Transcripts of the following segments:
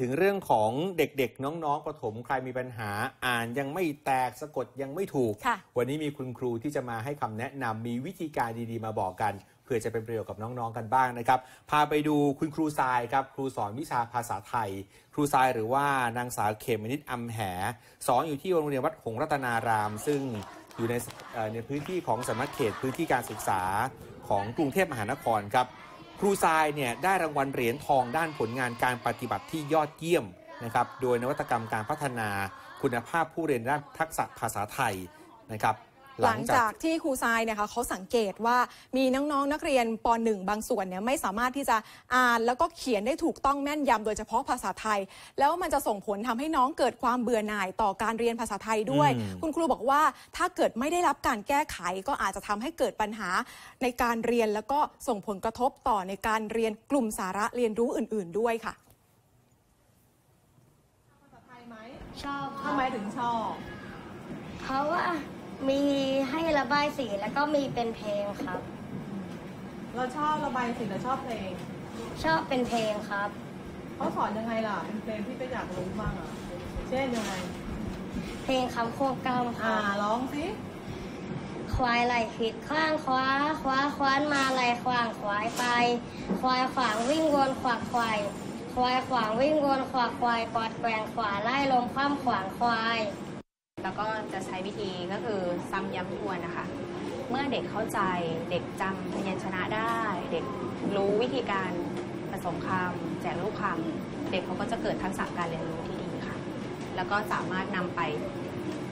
ถึงเรื่องของเด็กๆ น้องๆ ประถมใครมีปัญหาอ่านยังไม่แตกสะกดยังไม่ถูกค่ะวันนี้มีคุณครูที่จะมาให้คำแนะนำมีวิธีการดีๆ มาบอกกันเพื่อจะเป็นประโยชน์กับน้องๆกันบ้างนะครับ พาไปดูคุณครูทรายครับ ครูสอนวิชาภาษาไทย ครูทรายหรือว่านางสาวเขมนิดอำแห สอนอยู่ที่โรงเรียนวัดหงส์รัตนาราม ซึ่งอยู่ในเอ่อในพื้นที่ของสำนักเขตพื้นที่การศึกษาของกรุงเทพมหานครครับ ครูทรายเนี่ยได้รางวัลเหรียญทองด้านผลงานการปฏิบัติที่ยอดเยี่ยมนะครับ โดยนวัตกรรมการพัฒนาคุณภาพผู้เรียนด้านทักษะภาษาไทยนะครับ หลังจากที่ครูทรายเนี่ยค่ะเขาสังเกตว่ามีน้องๆนักเรียนป .1 บางส่วนเนี่ยไม่สามารถที่จะอ่านแล้วก็เขียนได้ถูกต้องแม่นยำโดยเฉพาะภาษาไทย แล้วมันจะส่งผลทำให้น้องเกิดความเบื่อหน่ายต่อการเรียนภาษาไทยด้วยอืมคุณครูบอกว่าถ้าเกิดไม่ได้รับการแก้ไขก็อาจจะทำให้เกิดปัญหาในการเรียนแล้วก็ส่งผลกระทบต่อในการเรียนกลุ่มสาระเรียนรู้อื่น ๆ ด้วยค่ะภาษาไทยไหมชอบครัทำบไมถึงชอบ เพราะว่ามีให้ ระบายสีแล้วก็มีเป็นเพลงครับ เราชอบระบายสีหรือชอบเพลงชอบเป็นเพลงครับเขาสอนยังไงล่ะเป็นเพลงที่ไปอยากรู้บ้างอะเช่นยังไง เพลงคำควบกำคอ่ารับร้องสิควายไหลขิดข้างขวาขวาควานมาไหลขวางควายไป ควายขวางวิ่งวนขวากควายควายขวางวิ่งวนขวากควายกวาดแกว่งขวาไล่ลมคว่ำขวางควาย แล้วก็จะใช้วิธีก็คือซ้ำย้ำทวนนะคะ เมื่อเด็กเข้าใจเด็กจำพยัญชนะได้ เด็กรู้วิธีการผสมคำแจกลูกคำเด็กเขาก็จะเกิดทักษะการเรียนรู้ที่ดีค่ะ แล้วก็สามารถนำไป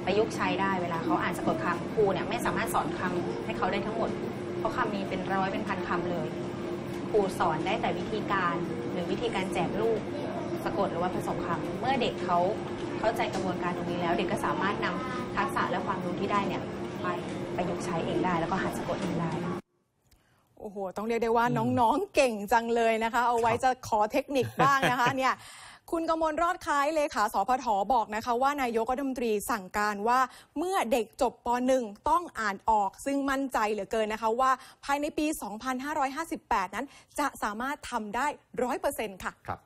ประยุกต์ใช้ได้เวลาเขาอ่านสะกดคำครูเนี่ยไม่สามารถสอนคำให้เขาได้ทั้งหมด เพราะคำมีเป็นร้อยเป็นพันคำเลยครูสอนได้แต่วิธีการหรือวิธีการแจกลูกสะกดหรือว่าผสมคำเมื่อเด็กเขา เข้าใจกระบวนการตรงนี้แล้ว เด็กก็สามารถนำทักษะและความรู้ที่ได้เนี่ยไปประยุกต์ใช้เองได้ แล้วก็หัดสะกดเองได้โอ้โห ต้องเรียกได้ว่าน้องๆเก่งจังเลยนะคะ เอาไว้จะขอเทคนิคบ้างนะคะเนี่ยคุณกมลรอดคล้ายเลขาสพทบอกนะคะว่านายกรัฐมนตรีสั่งการว่าเมื่อเด็กจบป .1 ต้องอ่านออกซึ่งมั่นใจเหลือเกินนะคะว่าภายในปี 2558 นั้นจะสามารถทำได้ร้อยเปอร์เซ็นต์ค่ะ ครับ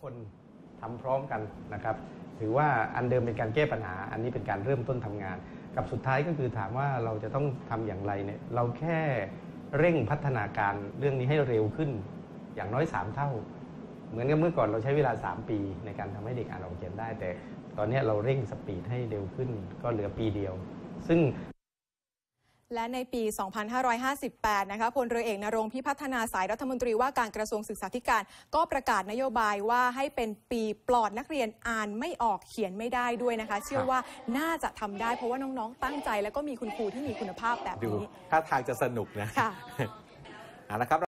คน ทำพร้อมกันนะครับถือว่าอันเดิมเป็นการแก้ปัญหา อันนี้เป็นการเริ่มต้นทำงาน กับสุดท้ายก็คือถามว่าเราจะต้องทำอย่างไรเนี่ยเราแค่เร่งพัฒนาการเรื่องนี้ให้เร็วขึ้นอย่างน้อย 3 เท่า เหมือนกับเมื่อก่อนเราใช้เวลา 3 ปีในการทำให้เด็กอ่านออกเขียนได้ แต่ตอนนี้เราเร่งสปีดให้เร็วขึ้นก็เหลือปีเดียว ซึ่ง และในปี 2558 นะคะ พลเรือเอกนรงค์พิพัฒนาสายรัฐมนตรีว่าการกระทรวงศึกษาธิการ ก็ประกาศนโยบายว่าให้เป็นปีปลอดนักเรียนอ่านไม่ออกเขียนไม่ได้ด้วยนะคะ เชื่อว่าน่าจะทำได้เพราะว่าน้องๆ ตั้งใจแล้วก็มีคุณครูที่มีคุณภาพแบบดูนี้ท่าทางจะสนุกนะค่ะเอาละครับ